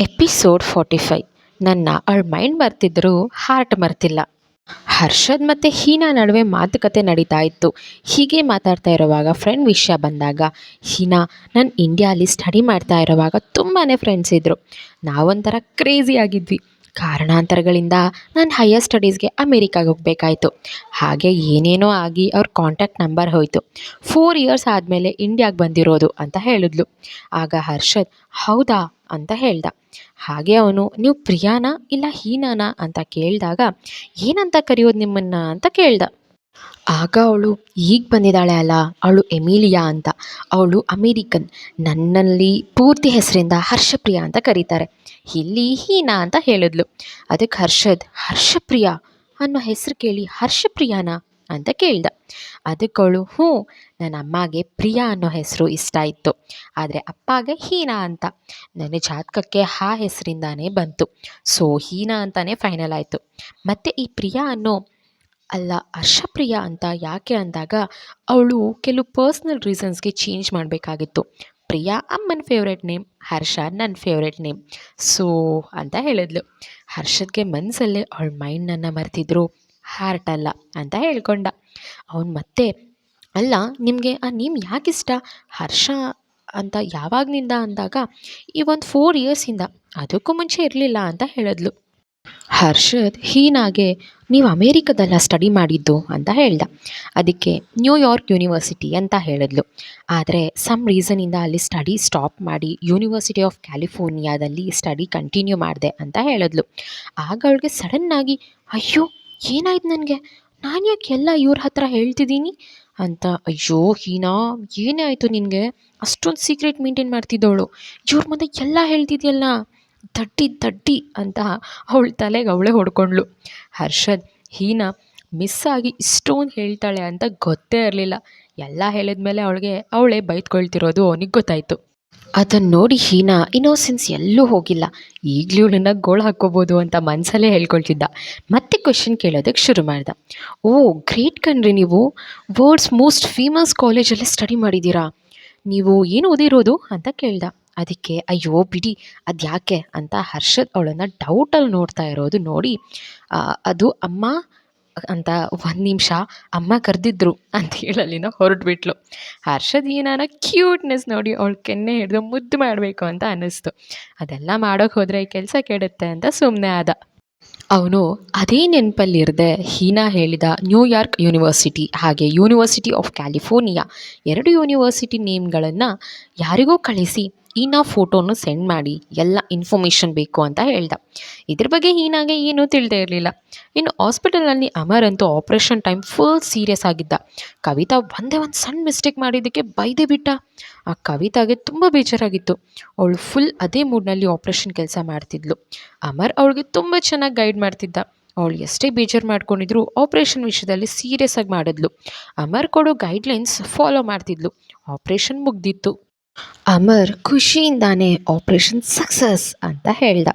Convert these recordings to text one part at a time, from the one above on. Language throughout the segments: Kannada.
ಎಪಿಸೋಡ್ ಫಾರ್ಟಿ ಫೈ ನನ್ನ ಅವಳ ಮೈಂಡ್ ಮರ್ತಿದ್ರೂ, ಹಾರ್ಟ್ ಮರ್ತಿಲ್ಲ. ಹರ್ಷದ್ ಮತ್ತು ಹೀನಾ ನಡುವೆ ಮಾತುಕತೆ ನಡೀತಾ ಇತ್ತು. ಹೀಗೆ ಮಾತಾಡ್ತಾ ಇರುವಾಗ ಫ್ರೆಂಡ್ ವಿಷಯ ಬಂದಾಗ, ಹೀನಾ, ನಾನು ಇಂಡಿಯಾಲಿ ಸ್ಟಡಿ ಮಾಡ್ತಾ ಇರುವಾಗ ತುಂಬಾ ಫ್ರೆಂಡ್ಸ್ ಇದ್ದರು ನಾವೊಂಥರ ಕ್ರೇಜಿ ಆಗಿದ್ವಿ. ಕಾರಣಾಂತರಗಳಿಂದ ನಾನು ಹೈಯರ್ ಸ್ಟಡೀಸ್ಗೆ ಅಮೇರಿಕಾಗೆ ಹೋಗಬೇಕಾಯ್ತು. ಹಾಗೆ ಏನೇನೋ ಆಗಿ ಅವ್ರ ಕಾಂಟ್ಯಾಕ್ಟ್ ನಂಬರ್ ಹೋಯಿತು. ಫೋರ್ ಇಯರ್ಸ್ ಆದಮೇಲೆ ಇಂಡಿಯಾಗೆ ಬಂದಿರೋದು ಅಂತ ಹೇಳಿದ್ಲು. ಆಗ ಹರ್ಷದ್, ಹೌದಾ? ಅಂತ ಹೇಳ್ದ. ಹಾಗೆ ಅವನು, ನೀವು ಪ್ರಿಯಾನಾ ಇಲ್ಲ ಹೀನಾನಾ? ಅಂತ ಕೇಳಿದಾಗ, ಏನಂತ ಕರೆಯೋದು ನಿಮ್ಮನ್ನು? ಅಂತ ಕೇಳ್ದ. ಆಗ ಅವಳು ಈಗ ಬಂದಿದ್ದಾಳೆ ಅಲ್ಲ, ಅವಳು ಎಮಿಲಿಯಾ ಅಂತ. ಅವಳು ಅಮೇರಿಕನ್, ನನ್ನಲ್ಲಿ ಪೂರ್ತಿ ಹೆಸರಿಂದ ಹರ್ಷಪ್ರಿಯಾ ಅಂತ ಕರೀತಾರೆ. ಇಲ್ಲಿ ಹೀನಾ ಅಂತ ಹೇಳಿದ್ಲು. ಅದಕ್ಕೆ ಹರ್ಷದ್, ಹರ್ಷಪ್ರಿಯಾ ಅನ್ನೋ ಹೆಸರು ಕೇಳಿ ಹರ್ಷಪ್ರಿಯಾನಾ ಅಂತ ಕೇಳ್ದ. ಅದಕ್ಕೆ ಅವಳು, ಹ್ಞೂ, ನನ್ನ ಅಮ್ಮಗೆ ಪ್ರಿಯಾ ಅನ್ನೋ ಹೆಸರು ಇಷ್ಟ ಇತ್ತು. ಆದರೆ ಅಪ್ಪಗೆ ಹೀನಾ ಅಂತ. ನನ್ನ ಜಾತಕಕ್ಕೆ ಆ ಹೆಸರಿಂದಾನೇ ಬಂತು. ಸೊ, ಹೀನಾ ಅಂತಲೇ ಫೈನಲ್ ಆಯಿತು. ಮತ್ತು ಈ ಪ್ರಿಯಾ ಅನ್ನೋ ಅಲ್ಲ, ಹರ್ಷಪ್ರಿಯ ಅಂತ ಯಾಕೆ ಅಂದಾಗ, ಅವಳು ಕೆಲವು ಪರ್ಸ್ನಲ್ ರೀಸನ್ಸ್ಗೆ ಚೇಂಜ್ ಮಾಡಬೇಕಾಗಿತ್ತು. ಪ್ರಿಯಾ ಅಮ್ಮನ ಫೇವ್ರೆಟ್ ನೇಮ್, ಹರ್ಷ ನನ್ನ ಫೇವ್ರೆಟ್ ನೇಮ್. ಸೊ, ಅಂತ ಹೇಳಿದ್ಲು. ಹರ್ಷದ್ಗೆ ಮನಸ್ಸಲ್ಲೇ ಅವಳ ಮೈಂಡನ್ನು ಮರೆತಿದ್ರು. ಹಾರ್ಟ್ ಅಲ್ಲ, ಅಂತ ಹೇಳ್ಕೊಂಡ. ಅವನು ಮತ್ತೆ, ಅಲ್ಲ, ನಿಮಗೆ ಆ ನೇಮ್ ಯಾಕಿಷ್ಟ? ಹರ್ಷ ಅಂತ ಯಾವಾಗನಿಂದ ಅಂದಾಗ, ಈ ಒಂದು ಫೋರ್ ಇಯರ್ಸಿಂದ ಅದಕ್ಕೂ ಮುಂಚೆ ಇರಲಿಲ್ಲ, ಅಂತ ಹೇಳಿದ್ಲು. ಹರ್ಷದ್ ಹೀನಾಗೆ ನೀವು ಅಮೇರಿಕದಲ್ಲ ಸ್ಟಡಿ ಮಾಡಿದ್ದು ಅಂತ ಹೇಳ್ದ. ಅದಕ್ಕೆ ನ್ಯೂಯಾರ್ಕ್ ಯೂನಿವರ್ಸಿಟಿ ಅಂತ ಹೇಳಿದ್ಲು. ಆದರೆ ಸಮ್ ರೀಸನಿಂದ ಅಲ್ಲಿ ಸ್ಟಡಿ ಸ್ಟಾಪ್ ಮಾಡಿ ಯೂನಿವರ್ಸಿಟಿ ಆಫ್ ಕ್ಯಾಲಿಫೋರ್ನಿಯಾದಲ್ಲಿ ಸ್ಟಡಿ ಕಂಟಿನ್ಯೂ ಮಾಡಿದೆ ಅಂತ ಹೇಳಿದ್ಲು. ಆಗ ಅವಳಿಗೆ ಸಡನ್ನಾಗಿ ಅಯ್ಯೋ, ಏನಾಯ್ತು ನನಗೆ? ನಾನು ಯಾಕೆ ಎಲ್ಲ ಇವ್ರ ಹತ್ರ ಹೇಳ್ತಿದ್ದೀನಿ? ಅಂತ, ಅಯ್ಯೋ, ಹೀನಾ, ಏನೇ ಆಯಿತು ನಿನಗೆ? ಅಷ್ಟೊಂದು ಸೀಕ್ರೆಟ್ ಮೇಂಟೈನ್ ಮಾಡ್ತಿದ್ದವಳು ಇವ್ರ ಮುಂದೆ ಎಲ್ಲ ಹೇಳ್ತಿದ್ಯಲ್ಲ? ದಡ್ಡಿ ತಟ್ಟಿ ಅಂತ ಅವಳ ತಲೆಗೆ ಅವಳೇ ಹೊಡ್ಕೊಂಡ್ಳು. ಹರ್ಷದ್, ಹೀನಾ ಆಗಿ ಇಷ್ಟೊಂದು ಹೇಳ್ತಾಳೆ ಅಂತ ಗೊತ್ತೇ ಇರಲಿಲ್ಲ. ಎಲ್ಲ ಹೇಳಿದ ಮೇಲೆ ಅವಳಿಗೆ ಅವಳೇ ಬೈದ್ಕೊಳ್ತಿರೋದು ಅವನಿಗೆ ಗೊತ್ತಾಯಿತು. ಅದನ್ನು ನೋಡಿ ಹೀನಾ ಇನ್ನೋಸೆನ್ಸ್ ಎಲ್ಲೂ ಹೋಗಿಲ್ಲ. ಈಗಲೂ ಇವಳನ್ನ ಗೋಳು ಹಾಕ್ಕೋಬೋದು ಅಂತ ಮನಸಲ್ಲೇ ಹೇಳ್ಕೊಳ್ತಿದ್ದ. ಮತ್ತೆ ಕ್ವೆಶನ್ ಕೇಳೋದಕ್ಕೆ ಶುರು ಮಾಡ್ದ. ಓ ಗ್ರೇಟ್ ಕಣ್ರಿ ನೀವು. ವರ್ಲ್ಡ್ಸ್ ಮೋಸ್ಟ್ ಫೇಮಸ್ ಕಾಲೇಜಲ್ಲೇ ಸ್ಟಡಿ ಮಾಡಿದ್ದೀರಾ? ನೀವು ಏನು ಓದಿರೋದು? ಅಂತ ಕೇಳ್ದ. ಅದಕ್ಕೆ, ಅಯ್ಯೋ, ಬಿಡಿ ಅದು ಯಾಕೆ ಅಂತ ಹರ್ಷದ್ ಅವಳನ್ನು ಡೌಟಲ್ಲಿ ನೋಡ್ತಾ ಇರೋದು ನೋಡಿ ಅದು ಅಮ್ಮ ಅಂತ ಒಂದು ನಿಮಿಷ ಅಮ್ಮ ಕರೆದಿದ್ರು ಅಂತ ಹೇಳಲಿನ ಹೊರಟ್ಬಿಟ್ಲು. ಹರ್ಷದ್ ಏನಾನ ಕ್ಯೂಟ್ನೆಸ್ ನೋಡಿ ಅವಳು ಕೆನ್ನೆ ಹಿಡಿದು ಮುದ್ದು ಮಾಡಬೇಕು ಅಂತ ಅನ್ನಿಸ್ತು. ಅದೆಲ್ಲ ಮಾಡೋಕೆ ಹೋದರೆ ಕೆಲಸ ಕೆಡುತ್ತೆ ಅಂತ ಸುಮ್ಮನೆ ಆದ. ಅವನು ಅದೇ ನೆನಪಲ್ಲಿರದೆ ಹೀನಾ ಹೇಳಿದ ನ್ಯೂಯಾರ್ಕ್ ಯೂನಿವರ್ಸಿಟಿ ಹಾಗೆ ಯೂನಿವರ್ಸಿಟಿ ಆಫ್ ಕ್ಯಾಲಿಫೋರ್ನಿಯಾ ಎರಡು ಯೂನಿವರ್ಸಿಟಿ ನೇಮ್ಗಳನ್ನು ಯಾರಿಗೋ ಕಳಿಸಿ ಹೀನಾ ಫೋಟೋನು ಸೆಂಡ್ ಮಾಡಿ, ಎಲ್ಲ ಇನ್ಫಾರ್ಮೇಷನ್ ಬೇಕು ಅಂತ ಹೇಳ್ದ. ಇದ್ರ ಬಗ್ಗೆ ಹೀನಾಗೆ ಏನೂ ತಿಳಿದೇ ಇರಲಿಲ್ಲ. ಇನ್ನು ಹಾಸ್ಪಿಟಲಲ್ಲಿ ಅಮರ್ ಅಂತೂ ಆಪ್ರೇಷನ್ ಟೈಮ್ ಫುಲ್ ಸೀರಿಯಸ್ ಆಗಿದ್ದ. ಕವಿತಾ ಒಂದೇ ಒಂದು ಸಣ್ಣ ಮಿಸ್ಟೇಕ್ ಮಾಡಿದ್ದಕ್ಕೆ ಬೈದೆ ಬಿಟ್ಟ. ಆ ಕವಿತಾಗೆ ತುಂಬ ಬೇಜಾರಾಗಿತ್ತು. ಅವಳು ಫುಲ್ ಅದೇ ಮೂಡ್ನಲ್ಲಿ ಆಪ್ರೇಷನ್ ಕೆಲಸ ಮಾಡ್ತಿದ್ಲು. ಅಮರ್ ಅವಳಿಗೆ ತುಂಬ ಚೆನ್ನಾಗಿ ಗೈಡ್ ಮಾಡ್ತಿದ್ದ. ಅವಳು ಎಷ್ಟೇ ಬೇಜಾರು ಮಾಡ್ಕೊಂಡಿದ್ರು ಆಪ್ರೇಷನ್ ವಿಷಯದಲ್ಲಿ ಸೀರಿಯಸ್ ಆಗಿ ಮಾಡಿದ್ಲು. ಅಮರ್ ಕೊಡೋ ಗೈಡ್ಲೈನ್ಸ್ ಫಾಲೋ ಮಾಡ್ತಿದ್ಲು. ಆಪ್ರೇಷನ್ ಮುಗ್ದಿತ್ತು. ಅಮರ್ ಖುಷಿಯಿಂದಾನೆ ಆಪ್ರೇಷನ್ ಸಕ್ಸಸ್ ಅಂತ ಹೇಳ್ದ.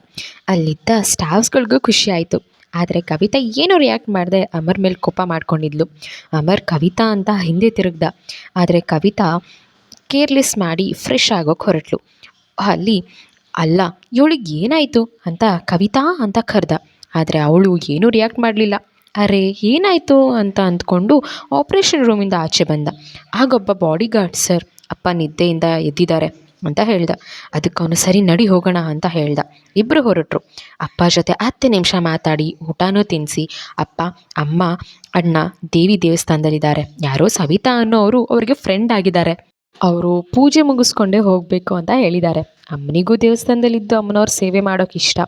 ಅಲ್ಲಿದ್ದ ಸ್ಟಾಫ್ಸ್ಗಳಿಗೂ ಖುಷಿ ಆಯಿತು. ಆದರೆ ಕವಿತಾ ಏನೂ ರಿಯಾಕ್ಟ್ ಮಾಡಿದೆ ಅಮರ್ ಮೇಲೆ ಕೋಪ ಮಾಡ್ಕೊಂಡಿದ್ಲು. ಅಮರ್ ಕವಿತಾ ಅಂತ ಹಿಂದೆ ತಿರುಗ್ದ. ಆದರೆ ಕವಿತಾ ಕೇರ್ಲೆಸ್ ಮಾಡಿ ಫ್ರೆಶ್ ಆಗೋಕ್ಕೆ ಹೊರಟ್ಲು. ಅಲ್ಲಿ, ಅಲ್ಲ, ಇವಳಿಗೆ ಏನಾಯಿತು? ಅಂತ ಕವಿತಾ ಅಂತ ಕರೆದ. ಆದರೆ ಅವಳು ಏನೂ ರಿಯಾಕ್ಟ್ ಮಾಡಲಿಲ್ಲ. ಅರೆ, ಏನಾಯಿತು? ಅಂತ ಅಂದ್ಕೊಂಡು ಆಪ್ರೇಷನ್ ರೂಮಿಂದ ಆಚೆ ಬಂದ. ಆಗೊಬ್ಬ ಬಾಡಿ ಗಾರ್ಡ್ ಸರ್ ಅಪ್ಪ ನಿದ್ದೆಯಿಂದ ಎದ್ದಿದ್ದಾರೆ ಅಂತ ಹೇಳ್ದ. ಅದಕ್ಕೆ ಅವನು, ಸರಿ, ನಡಿ ಹೋಗೋಣ ಅಂತ ಹೇಳ್ದ. ಇಬ್ಬರು ಹೊರಟರು. ಅಪ್ಪ ಜೊತೆ ಹತ್ತು ನಿಮಿಷ ಮಾತಾಡಿ ಊಟನೂ ತಿನ್ನಿಸಿ ಅಪ್ಪ, ಅಮ್ಮ, ಅಣ್ಣ, ದೇವಿ ದೇವಸ್ಥಾನದಲ್ಲಿದ್ದಾರೆ. ಯಾರೋ ಸವಿತಾ ಅನ್ನೋರು ಅವರಿಗೆ ಫ್ರೆಂಡ್ ಆಗಿದ್ದಾರೆ. ಅವರು ಪೂಜೆ ಮುಗಿಸ್ಕೊಂಡೇ ಹೋಗಬೇಕು ಅಂತ ಹೇಳಿದ್ದಾರೆ. ಅಮ್ಮನಿಗೂ ದೇವಸ್ಥಾನದಲ್ಲಿದ್ದು ಅಮ್ಮನವ್ರ ಸೇವೆ ಮಾಡೋಕೆ ಇಷ್ಟ.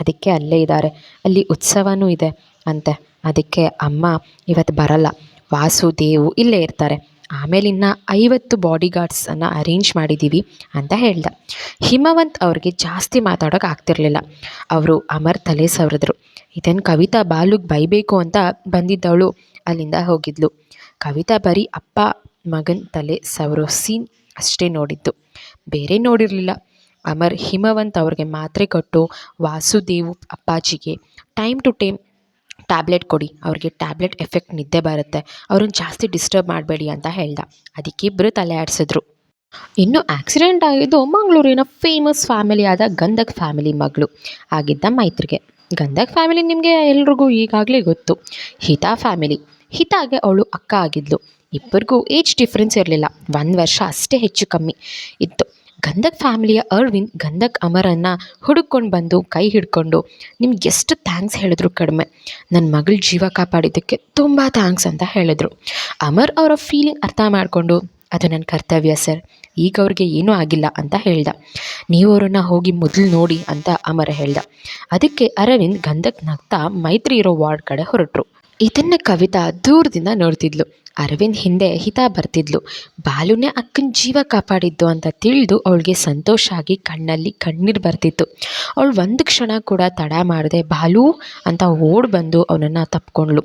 ಅದಕ್ಕೆ ಅಲ್ಲೇ ಇದ್ದಾರೆ. ಅಲ್ಲಿ ಉತ್ಸವನೂ ಇದೆ ಅಂತೆ. ಅದಕ್ಕೆ ಅಮ್ಮ ಇವತ್ತು ಬರಲ್ಲ. ವಾಸು ದೇವು ಇಲ್ಲೇ ಇರ್ತಾರೆ. ಆಮೇಲೆ ಇನ್ನು ಐವತ್ತು ಬಾಡಿ ಗಾರ್ಡ್ಸನ್ನು ಅರೇಂಜ್ ಮಾಡಿದ್ದೀವಿ ಅಂತ ಹೇಳ್ದ. ಹಿಮವಂತ್ ಅವ್ರಿಗೆ ಜಾಸ್ತಿ ಮಾತಾಡೋಕೆ ಆಗ್ತಿರಲಿಲ್ಲ. ಅವರು ಅಮರ್ ತಲೆ ಸವರಿದ್ರು. ಇದನ್ನು ಕವಿತಾ ಬಾಲುಗೆ ಬೈಬೇಕು ಅಂತ ಬಂದಿದ್ದವಳು ಅಲ್ಲಿಂದ ಹೋಗಿದ್ಲು. ಕವಿತಾ ಬರೀ ಅಪ್ಪ ಮಗನ ತಲೆ ಸವರೋ ಸೀನ್ ಅಷ್ಟೇ ನೋಡಿದ್ದು. ಬೇರೆ ನೋಡಿರಲಿಲ್ಲ. ಅಮರ್ ಹಿಮವಂತ್ ಅವ್ರಿಗೆ ಮಾತ್ರೆ ಕೊಟ್ಟು ವಾಸುದೇವ್ ಅಪ್ಪಾಜಿಗೆ ಟೈಮ್ ಟು ಟೈಮ್ ಟ್ಯಾಬ್ಲೆಟ್ ಕೊಡಿ. ಅವ್ರಿಗೆ ಟ್ಯಾಬ್ಲೆಟ್ ಎಫೆಕ್ಟ್ ನಿದ್ದೆ ಬರುತ್ತೆ. ಅವ್ರನ್ನ ಜಾಸ್ತಿ ಡಿಸ್ಟರ್ಬ್ ಮಾಡಬೇಡಿ ಅಂತ ಹೇಳ್ದ. ಅದಕ್ಕಿಬ್ಬರು ತಲೆ ಆಡಿಸಿದ್ರು. ಇನ್ನು ಆಕ್ಸಿಡೆಂಟ್ ಆಗಿದ್ದು ಮಂಗಳೂರಿನ ಫೇಮಸ್ ಫ್ಯಾಮಿಲಿ ಆದ ಗಂಧಕ್ ಫ್ಯಾಮಿಲಿ ಮಗಳು ಆಗಿದ್ದ ಮೈತ್ರಿಗೆ. ಗಂಧಕ್ ಫ್ಯಾಮಿಲಿ ನಿಮಗೆ ಎಲ್ರಿಗೂ ಈಗಾಗಲೇ ಗೊತ್ತು. ಹಿತಾ ಫ್ಯಾಮಿಲಿ ಹಿತಾಗೆ ಅವಳು ಅಕ್ಕ ಆಗಿದ್ಲು. ಇಬ್ಬರಿಗೂ ಏಜ್ ಡಿಫ್ರೆನ್ಸ್ ಇರಲಿಲ್ಲ. ಒಂದು ವರ್ಷ ಅಷ್ಟೇ ಹೆಚ್ಚು ಕಮ್ಮಿ ಇತ್ತು. ಗಂಧಕ್ ಫ್ಯಾಮಿಲಿಯ ಅರವಿಂದ್ ಗಂಧಕ್ ಅಮರನ್ನು ಹುಡುಕೊಂಡು ಬಂದು ಕೈ ಹಿಡ್ಕೊಂಡು, ನಿಮ್ಗೆ ಎಷ್ಟು ಥ್ಯಾಂಕ್ಸ್ ಹೇಳಿದ್ರು ಕಡಿಮೆ? ನನ್ನ ಮಗಳ ಜೀವ ಕಾಪಾಡಿದ್ದಕ್ಕೆ ತುಂಬ ಥ್ಯಾಂಕ್ಸ್ ಅಂತ ಹೇಳಿದ್ರು. ಅಮರ್ ಅವರ ಫೀಲಿಂಗ್ ಅರ್ಥ ಮಾಡಿಕೊಂಡು, ಅದು ನನ್ನ ಕರ್ತವ್ಯ ಸರ್, ಈಗ ಅವ್ರಿಗೆ ಏನೂ ಆಗಿಲ್ಲ ಅಂತ ಹೇಳ್ದ. ನೀವು ಅವರನ್ನು ಹೋಗಿ ಮೊದಲು ನೋಡಿ ಅಂತ ಅಮರ ಹೇಳ್ದ. ಅದಕ್ಕೆ ಅರವಿಂದ್ ಗಂಧಕ್ ನಗ್ತಾ ಮೈತ್ರಿ ಇರೋ ವಾರ್ಡ್ ಕಡೆ ಹೊರಟರು. ಇದನ್ನು ಕವಿತಾ ದೂರದಿಂದ ನೋಡ್ತಿದ್ಲು. ಅರವಿಂದ್ ಹಿಂದೆ ಹಿತ ಬರ್ತಿದ್ಲು. ಬಾಲುನೇ ಅಕ್ಕನ ಜೀವ ಕಾಪಾಡಿದ್ದು ಅಂತ ತಿಳಿದು ಅವಳಿಗೆ ಸಂತೋಷ ಆಗಿ ಕಣ್ಣಲ್ಲಿ ಕಣ್ಣೀರು ಬರ್ತಿತ್ತು. ಅವಳು ಒಂದು ಕ್ಷಣ ಕೂಡ ತಡ ಮಾಡದೆ, ಬಾಲು ಅಂತ ಓಡಿ ಬಂದು ಅವನನ್ನು ತಪ್ಕೊಂಡ್ಳು.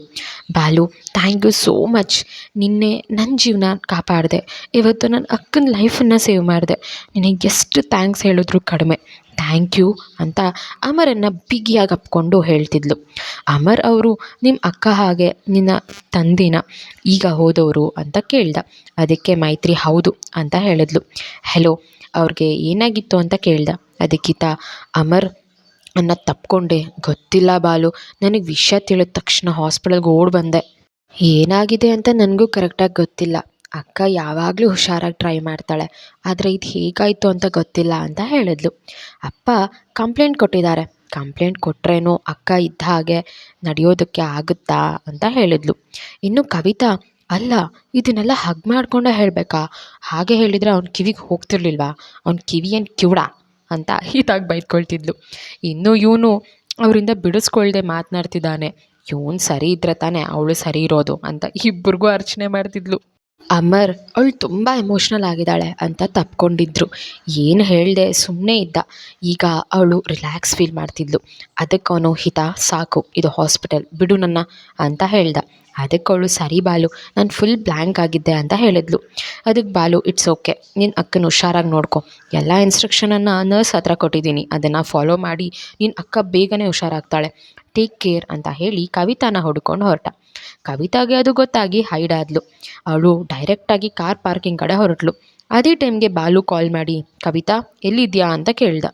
Balu thank you so much ನಿನ್ನೆ ನನ್ನ ಜೀವನ ಕಾಪಾಡಿದೆ. ಇವತ್ತು ನನ್ನ ಅಕ್ಕನ ಲೈಫನ್ನು ಸೇವ್ ಮಾಡಿದೆ. ನಿನಗೆ ಎಷ್ಟು ಥ್ಯಾಂಕ್ಸ್ ಹೇಳಿದ್ರು ಕಡಿಮೆ. ಥ್ಯಾಂಕ್ ಯು ಅಂತ ಅಮರನ್ನು ಬಿಗಿಯಾಗಿ ಅಪ್ಕೊಂಡು ಹೇಳ್ತಿದ್ಲು. ಅಮರ್ ಅವರು ನಿಮ್ಮ ಅಕ್ಕ ಹಾಗೆ ನಿನ್ನ ತಂದಿನ ಈಗ ಹೋದವರು ಅಂತ ಕೇಳ್ದ. ಅದಕ್ಕೆ ಮೈತ್ರಿ ಹೌದು ಅಂತ ಹೇಳಿದ್ಲು. ಹೆಲೋ, ಅವ್ರಿಗೆ ಏನಾಗಿತ್ತು ಅಂತ ಕೇಳ್ದ. ಅದಕ್ಕಿತ ಅಮರ್ ಅನ್ನ ತಪ್ಕೊಂಡೆ. ಗೊತ್ತಿಲ್ಲ ಬಾಲು, ನನಗೆ ವಿಷಯ ತಿಳಿದ ತಕ್ಷಣ ಹಾಸ್ಪಿಟಲ್ಗೆ ಓಡಿ ಬಂದೆ. ಏನಾಗಿದೆ ಅಂತ ನನಗೂ ಕರೆಕ್ಟಾಗಿ ಗೊತ್ತಿಲ್ಲ. ಅಕ್ಕ ಯಾವಾಗಲೂ ಹುಷಾರಾಗಿ ಟ್ರೈ ಮಾಡ್ತಾಳೆ. ಆದರೆ ಇದು ಹೇಗಾಯಿತು ಅಂತ ಗೊತ್ತಿಲ್ಲ ಅಂತ ಹೇಳಿದ್ಲು. ಅಪ್ಪ ಕಂಪ್ಲೇಂಟ್ ಕೊಟ್ಟಿದ್ದಾರೆ. ಕಂಪ್ಲೇಂಟ್ ಕೊಟ್ರೇನು ಅಕ್ಕ ಇದ್ದ ಹಾಗೆ ನಡೆಯೋದಕ್ಕೆ ಆಗುತ್ತಾ ಅಂತ ಹೇಳಿದ್ಲು. ಇನ್ನು ಕವಿತಾ, ಅಲ್ಲ, ಇದನ್ನೆಲ್ಲ ಹಗ್ ಮಾಡ್ಕೊಂಡೇ ಹೇಳಬೇಕಾ? ಹಾಗೆ ಹೇಳಿದರೆ ಅವ್ನ ಕಿವಿಗೆ ಹೋಗ್ತಿರ್ಲಿಲ್ವಾ? ಅವ್ನ ಕಿವಿ ಏನು ಕಿವುಡ ಅಂತ ಹೀತಾಗಿ ಬೈದ್ಕೊಳ್ತಿದ್ಲು. ಇನ್ನು ಇವನು ಅವರಿಂದ ಬಿಡಿಸ್ಕೊಳ್ದೆ ಮಾತನಾಡ್ತಿದ್ದಾನೆ. ಇವನು ಸರಿ ಇದ್ರೆ ತಾನೇ ಅವಳು ಸರಿ ಇರೋದು ಅಂತ ಇಬ್ಬರಿಗೂ ಅರ್ಚನೆ ಮಾಡ್ತಿದ್ಲು. ಅಮರ್, ಅವಳು ತುಂಬ ಎಮೋಷ್ನಲ್ ಆಗಿದ್ದಾಳೆ ಅಂತ ತಪ್ಕೊಂಡಿದ್ರು. ಏನು ಹೇಳಿದೆ ಸುಮ್ಮನೆ ಇದ್ದ. ಈಗ ಅವಳು ರಿಲ್ಯಾಕ್ಸ್ ಫೀಲ್ ಮಾಡ್ತಿದ್ಲು. ಅದಕ್ಕೆ ಅವನು, ಹಿತ, ಸಾಕು, ಇದು ಹಾಸ್ಪಿಟಲ್ ಬಿಡು ನನ್ನ, ಅಂತ ಹೇಳ್ದ. ಅದಕ್ಕೆ ಅವಳು, ಸರಿ ಬಾಲು, ನಾನು ಫುಲ್ ಬ್ಲ್ಯಾಂಕ್ ಆಗಿದ್ದೆ, ಅಂತ ಹೇಳಿದ್ಲು. ಅದಕ್ಕೆ, ಬಾಲು ಇಟ್ಸ್ ಓಕೆ ನಿನ್ನ ಅಕ್ಕನ ಹುಷಾರಾಗಿ ನೋಡ್ಕೊ. ಎಲ್ಲ ಇನ್ಸ್ಟ್ರಕ್ಷನನ್ನು ನರ್ಸ್ ಹತ್ರ ಕೊಟ್ಟಿದ್ದೀನಿ. ಅದನ್ನು ಫಾಲೋ ಮಾಡಿ ನಿನ್ನ ಅಕ್ಕ ಬೇಗನೆ ಹುಷಾರಾಗ್ತಾಳೆ. ಟೇಕ್ ಕೇರ್ ಅಂತ ಹೇಳಿ ಕವಿತಾನ ಹುಡ್ಕೊಂಡು ಹೊರಟ. ಕವಿತಾಗೆ ಅದು ಗೊತ್ತಾಗಿ ಹೈಡ್ ಆದ್ಲು. ಅವಳು ಡೈರೆಕ್ಟಾಗಿ ಕಾರ್ ಪಾರ್ಕಿಂಗ್ ಕಡೆ ಹೊರಟ್ಲು. ಅದೇ ಟೈಮ್ಗೆ ಬಾಲು ಕಾಲ್ ಮಾಡಿ, ಕವಿತಾ, ಎಲ್ಲಿದ್ಯಾ? ಅಂತ ಕೇಳ್ದ.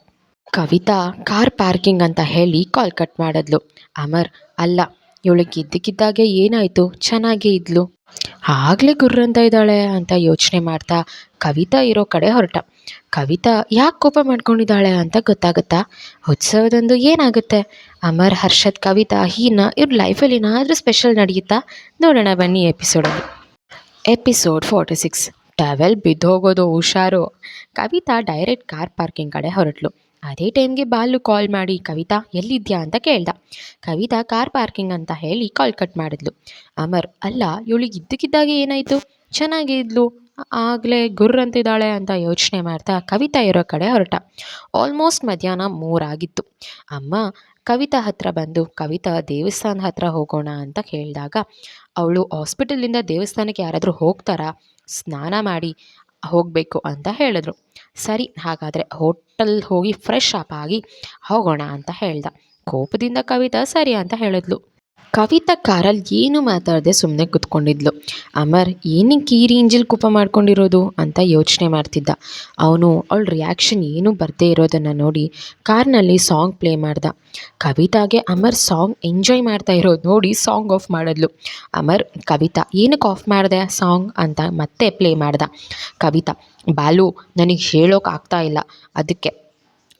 ಕವಿತಾ ಕಾರ್ ಪಾರ್ಕಿಂಗ್ ಅಂತ ಹೇಳಿ ಕಾಲ್ ಕಟ್ ಮಾಡಿದ್ಲು. ಅಮರ್, ಅಲ್ಲ ಇವಳಿಗೆ ಇದ್ದಕ್ಕಿದ್ದಾಗೆ ಏನಾಯಿತು? ಚೆನ್ನಾಗೇ ಇದ್ಲು. ಆಗಲೇ ಗುರ್ರಂತ ಇದ್ದಾಳೆ ಅಂತ ಯೋಚನೆ ಮಾಡ್ತಾ ಕವಿತಾ ಇರೋ ಕಡೆ ಹೊರಟ. ಕವಿತಾ ಯಾಕೆ ಕೋಪ ಮಾಡ್ಕೊಂಡಿದ್ದಾಳೆ ಅಂತ ಗೊತ್ತಾಗುತ್ತಾ? ಉತ್ಸವದಂದು ಏನಾಗುತ್ತೆ? ಅಮರ್, ಹರ್ಷದ್, ಕವಿತಾ, ಹೀನ, ಇವ್ರ ಲೈಫಲ್ಲಿ ಏನಾದರೂ ಸ್ಪೆಷಲ್ ನಡೆಯುತ್ತಾ? ನೋಡೋಣ ಬನ್ನಿ ಎಪಿಸೋಡಲ್ಲಿ ಎಪಿಸೋಡ್ ಫೋರ್ಟಿ ಸಿಕ್ಸ್ ಟವೆಲ್ ಬಿದ್ದೋಗೋದು ಹುಷಾರು. ಕವಿತಾ ಡೈರೆಕ್ಟ್ ಕಾರ್ ಪಾರ್ಕಿಂಗ್ ಕಡೆ ಹೊರಟ್ಲು. ಅದೇ ಟೈಮ್ಗೆ ಬಾಲು ಕಾಲ್ ಮಾಡಿ, ಕವಿತಾ, ಎಲ್ಲಿದ್ಯಾ? ಅಂತ ಕೇಳ್ದ. ಕವಿತಾ ಕಾರ್ ಪಾರ್ಕಿಂಗ್ ಅಂತ ಹೇಳಿ ಕಾಲ್ ಕಟ್ ಮಾಡಿದ್ಲು. ಅಮರ್, ಅಲ್ಲ, ಇವಳಿಗೆ ಇದ್ದಕ್ಕಿದ್ದಾಗೆ ಏನಾಯಿತು? ಚೆನ್ನಾಗಿದ್ಲು ಆಗಲೇ ಗುರ್ರ್ ಅಂತಿದ್ದಾಳೆ ಅಂತ ಯೋಚನೆ ಮಾಡ್ತಾ ಕವಿತಾ ಇರೋ ಕಡೆ ಹೊರಟ. ಆಲ್ಮೋಸ್ಟ್ ಮಧ್ಯಾಹ್ನ ಮೂರಾಗಿತ್ತು ಅಮ್ಮ, ಕವಿತಾ ಹತ್ರ ಬಂದು, ಕವಿತಾ, ದೇವಸ್ಥಾನ ಹತ್ರ ಹೋಗೋಣ ಅಂತ ಕೇಳಿದಾಗ, ಅವಳು ಹಾಸ್ಪಿಟಲಿಂದ ದೇವಸ್ಥಾನಕ್ಕೆ ಯಾರಾದರೂ ಹೋಗ್ತಾರಾ? ಸ್ನಾನ ಮಾಡಿ ಹೋಗಬೇಕು ಅಂತ ಹೇಳಿದ್ರು. ಸರಿ, ಹಾಗಾದರೆ ಹೋಟೆಲ್ ಹೋಗಿ ಫ್ರೆಶ್ ಅಪ್ ಆಗಿ ಹೋಗೋಣ ಅಂತ ಹೇಳ್ದ. ಕೋಪದಿಂದ ಕವಿತಾ ಸರಿ ಅಂತ ಹೇಳಿದ್ಲು. ಕವಿತಾ ಕಾರಲ್ಲಿ ಏನು ಮಾತಾಡದೆ ಸುಮ್ಮನೆ ಕೂತ್ಕೊಂಡಿದ್ಲು. ಅಮರ್ ಏನಕ್ಕೆ ಈ ರೇಂಜಲ್ಲಿ ಕೋಪ ಮಾಡ್ಕೊಂಡಿರೋದು ಅಂತ ಯೋಚನೆ ಮಾಡ್ತಿದ್ದ. ಅವನು ಅವಳ ರಿಯಾಕ್ಷನ್ ಏನೂ ಬರದೇ ಇರೋದನ್ನು ನೋಡಿ ಕಾರ್ನಲ್ಲಿ ಸಾಂಗ್ ಪ್ಲೇ ಮಾಡ್ದ. ಕವಿತಾಗೆ ಅಮರ್ ಸಾಂಗ್ ಎಂಜಾಯ್ ಮಾಡ್ತಾ ಇರೋದು ನೋಡಿ ಸಾಂಗ್ ಆಫ್ ಮಾಡಿದ್ಲು. ಅಮರ್, ಕವಿತಾ, ಏನಕ್ಕೆ ಆಫ್ ಮಾಡಿದೆ ಸಾಂಗ್ ಅಂತ ಮತ್ತೆ ಪ್ಲೇ ಮಾಡ್ದ. ಕವಿತಾ, ಬಾಲು, ನನಗೆ ಹೇಳೋಕೆ ಆಗ್ತಾ ಇಲ್ಲ. ಅದಕ್ಕೆ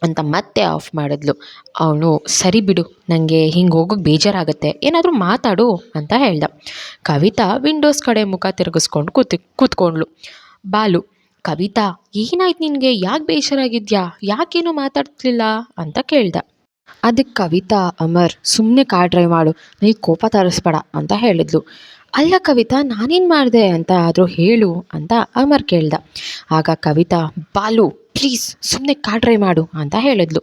ಅಂತ ಮತ್ತೆ ಆಫ್ ಮಾಡಿದ್ಲು. ಅವನು ಸರಿ ಬಿಡು ನನಗೆ ಹಿಂಗೆ ಹೋಗೋಕೆ ಬೇಜಾರಾಗುತ್ತೆ, ಏನಾದರೂ ಮಾತಾಡು ಅಂತ ಹೇಳ್ದ. ಕವಿತಾ ವಿಂಡೋಸ್ ಕಡೆ ಮುಖ ತಿರುಗಿಸ್ಕೊಂಡು ಕೂತಿ, ಕೂತ್ಕೊಂಡ್ಳು. ಬಾಲು, ಕವಿತಾ, ಏನಾಯ್ತು ನಿನಗೆ? ಯಾಕೆ ಬೇಜಾರಾಗಿದ್ಯಾ? ಯಾಕೇನು ಮಾತಾಡ್ತಿಲ್ಲ? ಅಂತ ಕೇಳ್ದ. ಅದಕ್ಕೆ ಕವಿತಾ, ಅಮರ್ ಸುಮ್ಮನೆ ಕಾರ್ ಡ್ರೈವ್ ಮಾಡು ನನಗೆ ಕೋಪ ತರಿಸ್ಬೇಡ ಅಂತ ಹೇಳಿದ್ಲು. ಅಲ್ಲ ಕವಿತಾ, ನಾನೇನು ಮಾಡಿದೆ? ಅಂತ ಆದರೂ ಹೇಳು ಅಂತ ಅಮರ್ ಕೇಳ್ದ. ಆಗ ಕವಿತಾ, ಬಾಲು ಪ್ಲೀಸ್ ಸುಮ್ಮನೆ ಕಾರ್ ಡ್ರೈವ್ ಮಾಡು ಅಂತ ಹೇಳಿದ್ಲು.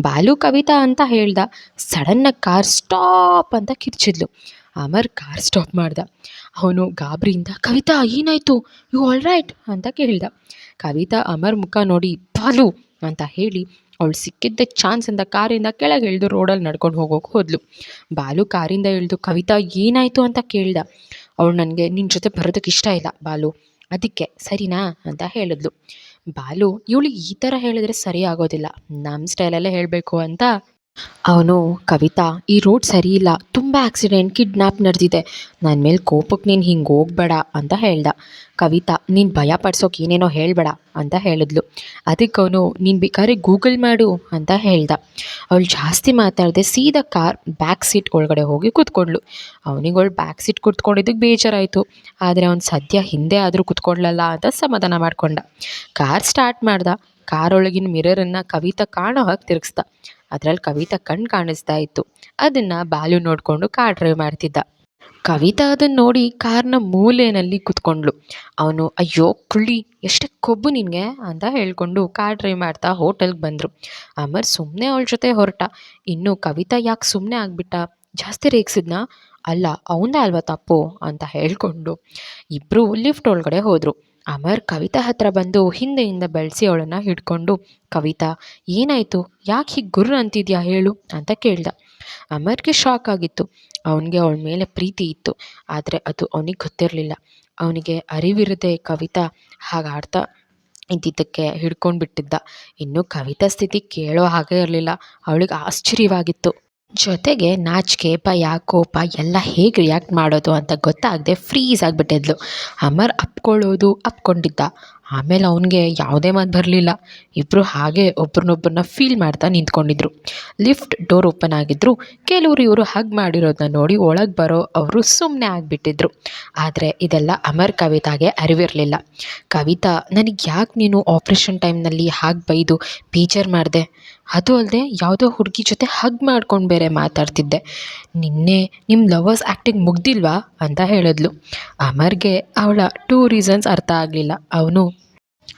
ಬಾಲು ಕವಿತಾ ಅಂತ ಹೇಳ್ದ ಸಡನ್ನಾಗಿ ಕಾರ್ ಸ್ಟಾಪ್ ಅಂತ ಕಿರ್ಚಿದ್ಲು. ಅಮರ್ ಕಾರ್ ಸ್ಟಾಪ್ ಮಾಡ್ದ. ಅವನು ಗಾಬರಿಯಿಂದ, ಕವಿತಾ ಏನಾಯಿತು? ಯು ಆಲ್ ರೈಟ್ ಅಂತ ಕೇಳ್ದ. ಕವಿತಾ ಅಮರ್ ಮುಖ ನೋಡಿ, ಬಾಲು ಅಂತ ಹೇಳಿ, ಅವಳು ಸಿಕ್ಕಿದ್ದ ಚಾನ್ಸ್ ಅಂತ ಕಾರಿಂದ ಕೆಳಗೆ ಇಳಿದು ರೋಡಲ್ಲಿ ನಡ್ಕೊಂಡು ಹೋಗೋಕೆ ಹೋದ್ಲು. ಬಾಲು ಕಾರಿಂದ ಇಳಿದು ಕವಿತಾ ಏನಾಯಿತು ಅಂತ ಕೇಳ್ದ. ಅವಳು ನನಗೆ ನಿನ್ನ ಜೊತೆ ಬರೋದಕ್ಕೆ ಇಷ್ಟ ಇಲ್ಲ ಬಾಲು. ಅದಕ್ಕೆ ಸರಿನಾ? ಅಂತ ಹೇಳಿದ್ಲು. ಬಾಲು ಇವಳು ಈ ಥರ ಹೇಳಿದ್ರೆ ಸರಿ ಆಗೋದಿಲ್ಲ. ನಮ್ಮ ಸ್ಟೈಲಲ್ಲೇ ಹೇಳಬೇಕು ಅಂತ ಅವನು, ಕವಿತಾ, ಈ ರೋಡ್ ಸರಿ ಇಲ್ಲ. ತುಂಬ ಆಕ್ಸಿಡೆಂಟ್, ಕಿಡ್ನಾಪ್ ನಡೆದಿದೆ. ನನ್ನ ಮೇಲೆ ಕೋಪಕ್ಕೆ ನೀನು ಹಿಂಗೆ ಹೋಗ್ಬೇಡ ಅಂತ ಹೇಳ್ದ. ಕವಿತಾ, ನೀನು ಭಯ ಪಡ್ಸೋಕೆ ಏನೇನೋ ಹೇಳಬೇಡ ಅಂತ ಹೇಳಿದ್ಲು. ಅದಕ್ಕೆ ಅವನು, ನೀನು ಬೇಕಾದ್ರೆ ಗೂಗಲ್ ಮಾಡು ಅಂತ ಹೇಳ್ದ. ಅವಳು ಜಾಸ್ತಿ ಮಾತಾಡದೆ ಸೀದಾ ಕಾರ್ ಬ್ಯಾಕ್ ಸೀಟ್ ಒಳಗಡೆ ಹೋಗಿ ಕೂತ್ಕೊಂಡ್ಳು. ಅವನಿಗೆ ಅವಳು ಬ್ಯಾಕ್ ಸೀಟ್ ಕೂತ್ಕೊಂಡಿದ್ದಕ್ಕೆ ಬೇಜಾರಾಯಿತು. ಆದರೆ ಅವನು ಸದ್ಯ ಹಿಂದೆ ಆದರೂ ಕೂತ್ಕೊಳ್ಳಲ್ಲ ಅಂತ ಸಮಾಧಾನ ಮಾಡ್ಕೊಂಡ. ಕಾರ್ ಸ್ಟಾರ್ಟ್ ಮಾಡ್ದ. ಕಾರ್ ಒಳಗಿನ ಮಿರರನ್ನು ಕವಿತಾ ಕಾಣೋ ಹಾಗೆ ತಿರುಗಿಸ್ದ. ಅದ್ರಲ್ಲಿ ಕವಿತಾ ಕಣ್ಣು ಕಾಣಿಸ್ತಾ ಇತ್ತು. ಅದನ್ನು ಬಾಲು ನೋಡಿಕೊಂಡು ಕಾರ್ ಡ್ರೈವ್ ಮಾಡ್ತಿದ್ದ. ಕವಿತಾ ಅದನ್ನು ನೋಡಿ ಕಾರ್ನ ಮೂಲೆಯಲ್ಲಿ ಕುತ್ಕೊಂಡ್ಳು. ಅವನು, ಅಯ್ಯೋ, ಕುಳ್ಳಿ, ಎಷ್ಟೇ ಕೊಬ್ಬು ನಿನಗೆ, ಅಂತ ಹೇಳ್ಕೊಂಡು ಕಾರ್ ಡ್ರೈವ್ ಮಾಡ್ತಾ ಹೋಟೆಲ್ಗೆ ಬಂದರು. ಅಮರ್ ಸುಮ್ಮನೆ ಅವಳ ಜೊತೆ ಹೊರಟ. ಇನ್ನು ಕವಿತಾ ಯಾಕೆ ಸುಮ್ಮನೆ ಆಗ್ಬಿಟ್ಟ? ಜಾಸ್ತಿ ರೇಗಿಸಿದ್ನಾ? ಅಲ್ಲ ಅವನ ಅಲ್ವಾ ತಪ್ಪು? ಅಂತ ಹೇಳಿಕೊಂಡು ಇಬ್ಬರು ಲಿಫ್ಟ್ ಒಳಗಡೆ ಹೋದರು. ಅಮರ್ ಕವಿತಾ ಹತ್ರ ಬಂದು ಹಿಂದೆಯಿಂದ ಬೆಳೆಸಿ ಅವಳನ್ನು ಹಿಡ್ಕೊಂಡು, ಕವಿತಾ, ಏನಾಯಿತು? ಯಾಕೆ ಹೀಗೆ ಗುರು ಅಂತಿದ್ಯಾ ಹೇಳು? ಅಂತ ಕೇಳ್ದ. ಅಮರ್ಗೆ ಶಾಕ್ ಆಗಿತ್ತು. ಅವನಿಗೆ ಅವಳ ಮೇಲೆ ಪ್ರೀತಿ ಇತ್ತು. ಆದರೆ ಅದು ಅವನಿಗೆ ಗೊತ್ತಿರಲಿಲ್ಲ. ಅವನಿಗೆ ಅರಿವಿರದೆ ಕವಿತಾ ಹಾಗೆ ಆಡ್ತಾ ಇದ್ದಿದ್ದಕ್ಕೆ ಹಿಡ್ಕೊಂಡು ಬಿಟ್ಟಿದ್ದ ಇನ್ನು ಕವಿತಾ ಸ್ಥಿತಿ ಕೇಳೋ ಹಾಗೆ ಇರಲಿಲ್ಲ. ಅವಳಿಗೆ ಆಶ್ಚರ್ಯವಾಗಿತ್ತು. ಜೊತೆಗೆ ನಾಚಿಕೆ ಭಯ ಕೋಪ ಎಲ್ಲ ಹೇಗೆ ರಿಯಾಕ್ಟ್ ಮಾಡೋದು ಅಂತ ಗೊತ್ತಾಗದೆ ಫ್ರೀಸ್ ಆಗಿಬಿಟ್ಟಿದ್ಲು. ಅಮರ್ ಅಪ್ಕೊಳ್ಳೋದು, ಅಪ್ಕೊಂಡಿದ್ದ. ಆಮೇಲೆ ಅವನಿಗೆ ಯಾವುದೇ ಮಾತು ಬರಲಿಲ್ಲ. ಇಬ್ಬರು ಹಾಗೆ ಒಬ್ರನ್ನೊಬ್ಬರನ್ನ ಫೀಲ್ ಮಾಡ್ತಾ ನಿಂತ್ಕೊಂಡಿದ್ರು. ಲಿಫ್ಟ್ ಡೋರ್ ಓಪನ್ ಆಗಿದ್ರು. ಕೆಲವರು ಇವರು ಹಗ್ ಮಾಡಿರೋದನ್ನ ನೋಡಿ ಒಳಗೆ ಬರೋ ಅವರು ಸುಮ್ಮನೆ ಆಗಿಬಿಟ್ಟಿದ್ರು. ಆದರೆ ಇದೆಲ್ಲ ಅಮರ್ ಕವಿತಾಗೆ ಅರಿವಿರಲಿಲ್ಲ. ಕವಿತಾ ನನಗೆ ಯಾಕೆ ನೀನು ಆಪ್ರೇಷನ್ ಟೈಮ್ನಲ್ಲಿ ಹಾಗೆ ಬೈದು ಪೀಚರ್ ಮಾಡಿದೆ? ಅದು ಅಲ್ಲದೆ ಯಾವುದೋ ಹುಡುಗಿ ಜೊತೆ ಹಗ್ ಮಾಡ್ಕೊಂಡು ಬೇರೆ ಮಾತಾಡ್ತಿದ್ದೆ. ನಿನ್ನೆ ನಿಮ್ಮ ಲವರ್ಸ್ ಆ್ಯಕ್ಟಿಂಗ್ ಮುಗ್ದಿಲ್ವಾ ಅಂತ ಹೇಳಿದ್ಲು. ಅಮರ್ಗೆ ಅವಳ ಟೂ ರೀಸನ್ಸ್ ಅರ್ಥ ಆಗಲಿಲ್ಲ. ಅವನು,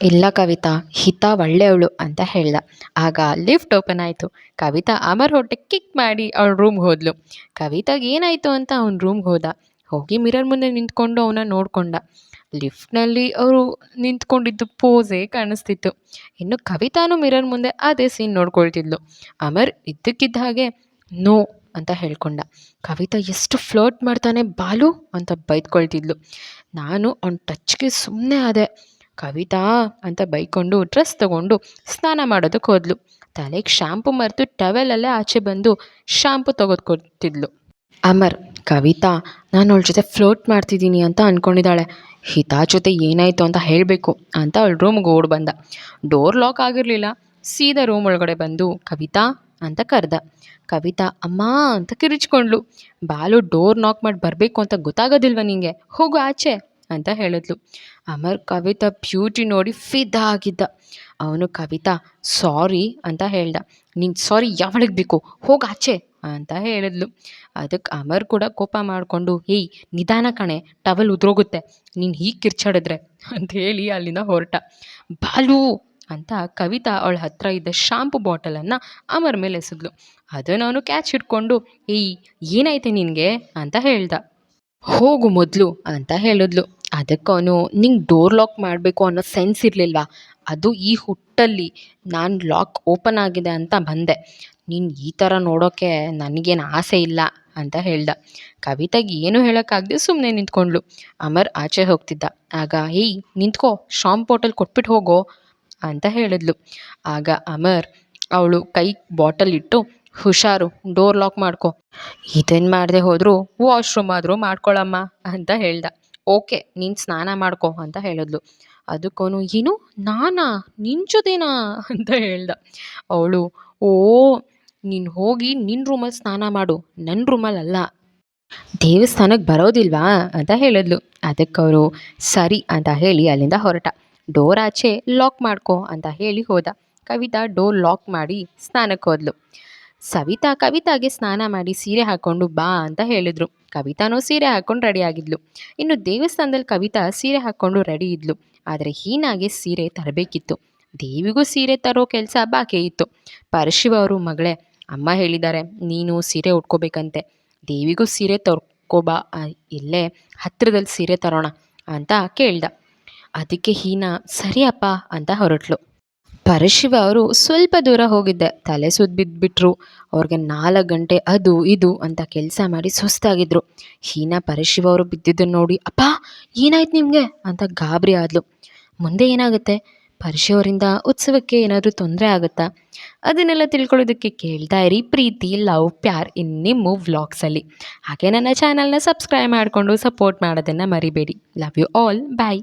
ಇಲ್ಲ ಕವಿತಾ, ಹಿತ ಒಳ್ಳೆಯವಳು ಅಂತ ಹೇಳ್ದ. ಆಗ ಲಿಫ್ಟ್ ಓಪನ್ ಆಯಿತು. ಕವಿತಾ ಅಮರ್ ಹೊಟ್ಟೆ ಕಿಕ್ ಮಾಡಿ ಅವಳ ರೂಮ್ಗೆ ಹೋದ್ಲು. ಕವಿತಾಗೆ ಏನಾಯಿತು ಅಂತ ಅವ್ನ ರೂಮ್ಗೆ ಹೋದ. ಹೋಗಿ ಮಿರರ್ ಮುಂದೆ ನಿಂತ್ಕೊಂಡು ಅವನ ನೋಡಿಕೊಂಡ. ಲಿಫ್ಟ್ನಲ್ಲಿ ಅವರು ನಿಂತ್ಕೊಂಡಿದ್ದು ಪೋಸೇ ಕಾಣಿಸ್ತಿತ್ತು. ಇನ್ನು ಕವಿತಾನು ಮಿರರ್ ಮುಂದೆ ಅದೇ ಸೀನ್ ನೋಡ್ಕೊಳ್ತಿದ್ಲು. ಅಮರ್ ಇದ್ದಕ್ಕಿದ್ದ ಹಾಗೆ ನೋ ಅಂತ ಹೇಳ್ಕೊಂಡ. ಕವಿತಾ ಎಷ್ಟು ಫ್ಲರ್ಟ್ ಮಾಡ್ತಾನೆ ಬಾಲು ಅಂತ ಬೈದ್ಕೊಳ್ತಿದ್ಲು. ನಾನು ಅವ್ನ ಟಚ್ಗೆ ಸುಮ್ಮನೆ ಆದೆ. ಕವಿತಾ ಅಂತ ಬೈಕೊಂಡು ಡ್ರೆಸ್ ತಗೊಂಡು ಸ್ನಾನ ಮಾಡೋದಕ್ಕೆ ಹೋದ್ಲು. ತಲೆಗೆ ಶ್ಯಾಂಪು ಮರೆತು ಟವೆಲಲ್ಲೇ ಆಚೆ ಬಂದು ಶ್ಯಾಂಪು ತೆಗೆದುಕೊಡ್ತಿದ್ಲು ಅಮರ್, ಕವಿತಾ, ನಾನು ಅವಳ ಜೊತೆ ಫ್ಲೋಟ್ ಮಾಡ್ತಿದ್ದೀನಿ ಅಂತ ಅಂದ್ಕೊಂಡಿದ್ದಾಳೆ ಹಿತಾ ಜೊತೆ ಏನಾಯಿತು ಅಂತ ಹೇಳಬೇಕು ಅಂತ ಅವಳ ರೂಮ್ಗೆ ಓಡ್ ಬಂದ. ಡೋರ್ ಲಾಕ್ ಆಗಿರಲಿಲ್ಲ. ಸೀದಾ ರೂಮ್ ಒಳಗಡೆ ಬಂದು, ಕವಿತಾ ಅಂತ ಕರೆದ. ಕವಿತಾ, ಅಮ್ಮ ಅಂತ ಕಿರಿಚ್ಕೊಂಡ್ಲು ಬಾಲು ಡೋರ್ ನಾಕ್ ಮಾಡಿ ಬರಬೇಕು ಅಂತ ಗೊತ್ತಾಗೋದಿಲ್ವ ನಿಂಗೆ? ಹೋಗು ಆಚೆ ಅಂತ ಹೇಳಿದ್ಲು. ಅಮರ್, ಕವಿತಾ ಬ್ಯೂಟಿ ನೋಡಿ ಫಿದಾ ಆಗಿದ್ದ. ಅವನು, ಕವಿತಾ ಸಾರಿ ಅಂತ ಹೇಳ್ದ. ನೀನು ಸಾರಿ ಯಾವಳಿಗೆ ಬೇಕು? ಹೋಗಿ ಆಚೆ ಅಂತ ಹೇಳಿದ್ಲು. ಅದಕ್ಕೆ ಅಮರ್ ಕೂಡ ಕೋಪ ಮಾಡಿಕೊಂಡು ಹೇಯ್ ನಿಧಾನ ಕಣೆ, ಟವಲ್ ಉದ್ರೋಗುತ್ತೆ. ನೀನು ಹೀಗೆ ಕಿರ್ಚಾಡಿದ್ರೆ ಅಂತ ಹೇಳಿ ಅಲ್ಲಿಂದ ಹೊರಟ. ಬಾಲು ಅಂತ ಕವಿತಾ ಅವಳ ಹತ್ರ ಇದ್ದ ಶಾಂಪು ಬಾಟಲನ್ನು ಅಮರ್ ಮೇಲೆ ಎಸೆದ್ಲು. ಅದನ್ನು ಅವನು ಕ್ಯಾಚ್ ಇಟ್ಕೊಂಡು ಏಯ್ ಏನೈತೆ ನಿನಗೆ? ಅಂತ ಹೇಳ್ದ. ಹೋಗು ಮೊದಲು ಅಂತ ಹೇಳಿದ್ಲು. ಅದಕ್ಕೆ ಅವನು, ನಿಂಗೆ ಡೋರ್ ಲಾಕ್ ಮಾಡಬೇಕು ಅನ್ನೋ ಸೆನ್ಸ್ ಇರಲಿಲ್ವಾ? ಅದು ಈ ಹುಟ್ಟಲ್ಲಿ ನಾನು ಲಾಕ್ ಓಪನ್ ಆಗಿದೆ ಅಂತ ಬಂದೆ. ನೀನು ಈ ಥರ ನೋಡೋಕ್ಕೆ ನನಗೇನು ಆಸೆ ಇಲ್ಲ ಅಂತ ಹೇಳ್ದ. ಕವಿತಾಗೆ ಏನೂ ಹೇಳೋಕ್ಕಾಗದೆ ಸುಮ್ಮನೆ ನಿಂತ್ಕೊಂಡ್ಳು. ಅಮರ್ ಆಚೆ ಹೋಗ್ತಿದ್ದ. ಆಗ, ಏಯ್, ನಿಂತ್ಕೋ, ಶಾಂಪ್ ಬಾಟಲ್ ಕೊಟ್ಬಿಟ್ಟು ಹೋಗೋ ಅಂತ ಹೇಳಿದ್ಲು. ಆಗ ಅಮರ್, ಅವಳು ಕೈ ಬಾಟಲ್ ಇಟ್ಟು, ಹುಷಾರು, ಡೋರ್ ಲಾಕ್ ಮಾಡ್ಕೊ. ಇದೇನು ಮಾಡದೆ ಹೋದರೂ, ವಾಶ್ರೂಮ್ ಆದರೂ ಮಾಡ್ಕೊಳಮ್ಮ ಅಂತ ಹೇಳ್ದ. ಓಕೆ, ನೀನು ಸ್ನಾನ ಮಾಡ್ಕೊ ಅಂತ ಹೇಳಿದ್ಲು. ಅದಕ್ಕವನು ಏನು? ನಾನಾ? ನಿಂಚೋದೇನಾ ಅಂತ ಹೇಳ್ದ. ಅವಳು, ಓ ನೀನು ಹೋಗಿ ನಿನ್ನ ರೂಮಲ್ಲಿ ಸ್ನಾನ ಮಾಡು. ನನ್ನ ರೂಮಲ್ಲಿ ಅಲ್ಲ. ದೇವಸ್ಥಾನಕ್ಕೆ ಬರೋದಿಲ್ವಾ? ಅಂತ ಹೇಳಿದ್ಲು. ಅದಕ್ಕೆ ಅವರು ಸರಿ ಅಂತ ಹೇಳಿ ಅಲ್ಲಿಂದ ಹೊರಟ. ಡೋರ್ ಆಚೆ ಲಾಕ್ ಮಾಡ್ಕೊ ಅಂತ ಹೇಳಿ ಹೋದ. ಕವಿತಾ ಡೋರ್ ಲಾಕ್ ಮಾಡಿ ಸ್ನಾನಕ್ಕೆ ಹೋದ್ಲು. ಸವಿತಾ ಕವಿತಾಗೆ ಸ್ನಾನ ಮಾಡಿ ಸೀರೆ ಹಾಕ್ಕೊಂಡು ಬಾ ಅಂತ ಹೇಳಿದ್ರು. ಕವಿತಾನೂ ಸೀರೆ ಹಾಕ್ಕೊಂಡು ರೆಡಿ ಆಗಿದ್ಲು. ಇನ್ನು ದೇವಸ್ಥಾನದಲ್ಲಿ ಕವಿತಾ ಸೀರೆ ಹಾಕ್ಕೊಂಡು ರೆಡಿ ಇದ್ಲು. ಆದರೆ ಹೀನಾಗೆ ಸೀರೆ ತರಬೇಕಿತ್ತು. ದೇವಿಗೂ ಸೀರೆ ತರೋ ಕೆಲಸ ಬಾಕಿ ಇತ್ತು. ಪರಶಿವ ಅವರು ಮಗಳೇ ಅಮ್ಮ ಹೇಳಿದ್ದಾರೆ, ನೀನು ಸೀರೆ ಉಟ್ಕೋಬೇಕಂತೆ. ದೇವಿಗೂ ಸೀರೆ ತರ್ಕೋಬಾ ಇಲ್ಲೇ ಹತ್ತಿರದಲ್ಲಿ ಸೀರೆ ತರೋಣ, ಅಂತ ಕೇಳ್ದ. ಅದಕ್ಕೆ ಹೀನಾ ಸರಿ ಅಪ್ಪ ಅಂತ ಹೊರಟ್ಲು. ಪರಶಿವ ಅವರು ಸ್ವಲ್ಪ ದೂರ ಹೋಗಿದ್ದೆ. ತಲೆ ಸುದ್ದು ಬಿದ್ದುಬಿಟ್ರು ಅವ್ರಿಗೆ ನಾಲ್ಕು ಗಂಟೆ ಅದು ಇದು ಅಂತ ಕೆಲಸ ಮಾಡಿ ಸುಸ್ತಾಗಿದ್ರು. ಹೀನಾ, ಪರಶಿವ ಅವರು ಬಿದ್ದಿದ್ದನ್ನು ನೋಡಿ, ಅಪ್ಪ, ಏನಾಯ್ತು ನಿಮಗೆ? ಅಂತ ಗಾಬರಿ ಆದ್ಲು. ಮುಂದೆ ಏನಾಗುತ್ತೆ? ಪರಶಿವರಿಂದ ಉತ್ಸವಕ್ಕೆ ಏನಾದರೂ ತೊಂದರೆ ಆಗುತ್ತಾ? ಅದನ್ನೆಲ್ಲ ತಿಳ್ಕೊಳ್ಳೋದಕ್ಕೆ ಕೇಳ್ತಾ ಇರಿ. ಪ್ರೀತಿ, ಲವ್, ಪ್ಯಾರ್ ಇನ್ ನಿಮ್ಮ ವ್ಲಾಗ್ಸಲ್ಲಿ ಹಾಗೆ ನನ್ನ ಚಾನಲ್ನ ಸಬ್ಸ್ಕ್ರೈಬ್ ಮಾಡಿಕೊಂಡು ಸಪೋರ್ಟ್ ಮಾಡೋದನ್ನು ಮರಿಬೇಡಿ. Love you all bye